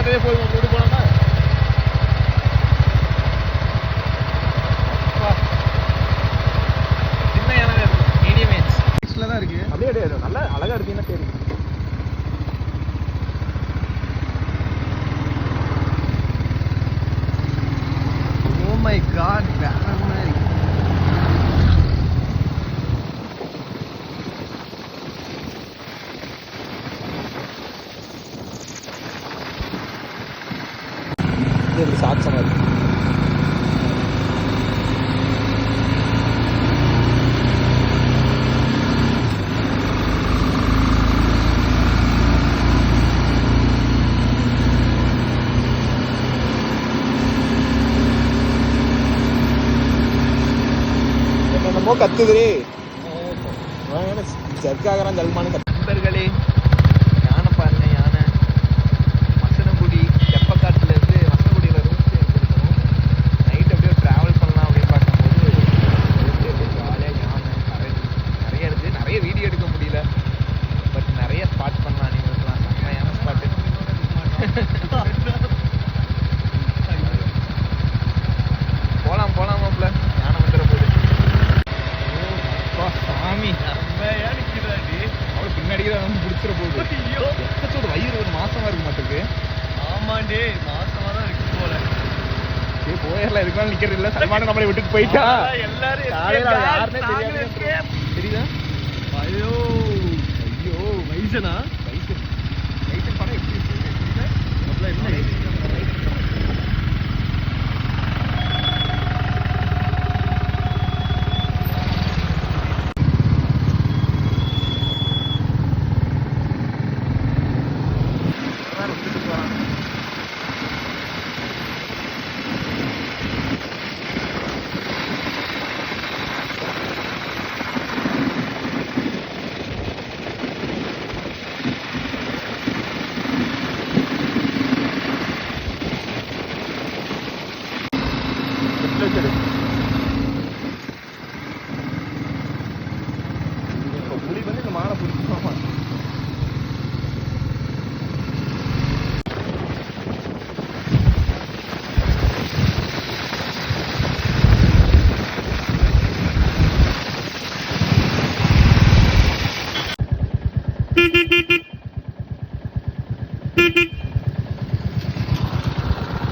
பார்த்ததே போதும் வீடு போனோம்னா. சின்ன யானை இருக்கும் மீடியம் ஏஜ் தான் இருக்கு. அப்படியே கிடையாது நல்லா அழகா இருக்குன்னா சரி ஓ மை காட் வேற மாதிரி இது எப்படி சாட்சமா இருக்கு என்னென்னமோ கத்துதுரே ஜர்க்காகிறான் ஜல்மானு கத்து நண்பர்களே போயிடலாம் இதுக்கு நிக்கிறது இல்ல. சல்மான நம்மளை விட்டுட்டு போயிட்டா. எல்லாரும் escape. தெரியுதா. ஐயோ ஐயோ வைசனா? வயசு வயசு படம் எப்படி என்ன எல்லாரும் விட்டுட்டு போறான். எடுத்து வச்சிரு. இப்ப புலி வந்து இந்த மானை பிடிச்சிருமா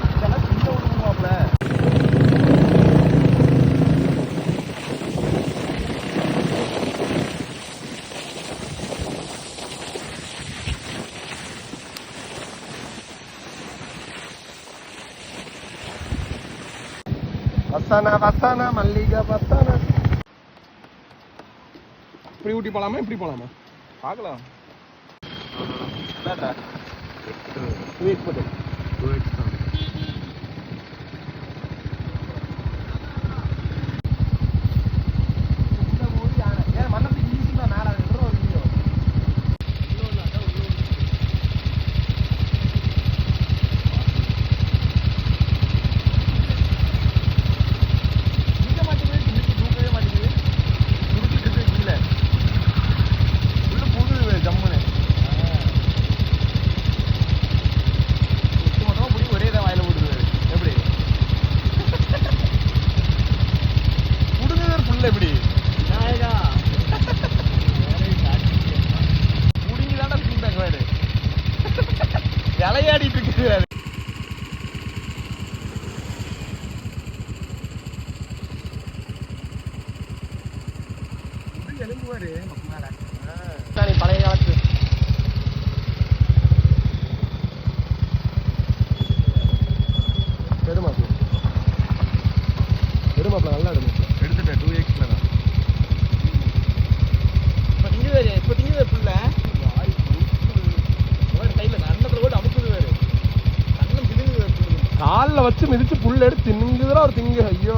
இதெல்லாம் சின்ன விடுவாப்ல வசானா வசானா மல்லிகை வசானா இப்படி ஊட்டி போலாமா இப்படி போலாமா? பார்க்கலாம். விளையாடிட்டு இருக்குது எலும்புவாரு. காலில் வச்சு மிதிச்சு புல் எடுத்து தின்னுங்குதுரா ஒரு திங்குற ஐயோ.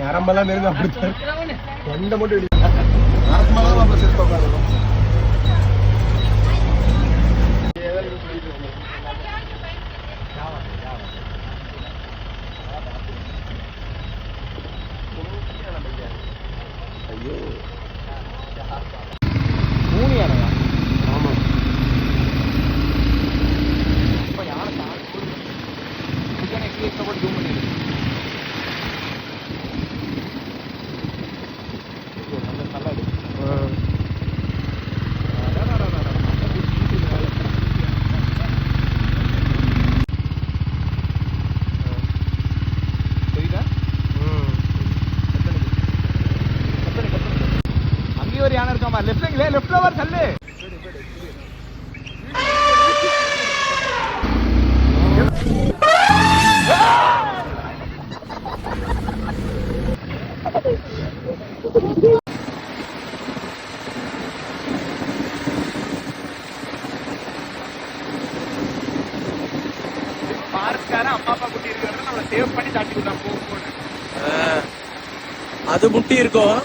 நரம்பெல்லாம் நெருங்க அப்படித்தான் தொண்டை மட்டும் இடி நரம்பெல்லாம் நம்ம உட்காரணும் ஐயோ மூணு யானையா ஆமா அப்ப யானை தாண்டி சிக்கனை கீழே கூட ஜூம் பண்ணிடு ஐயோ, நல்ல நல்லா இருக்கு யானை இருக்காமா லெஃப்ட்ல வர தள்ளு. அது முட்டி இருக்கும்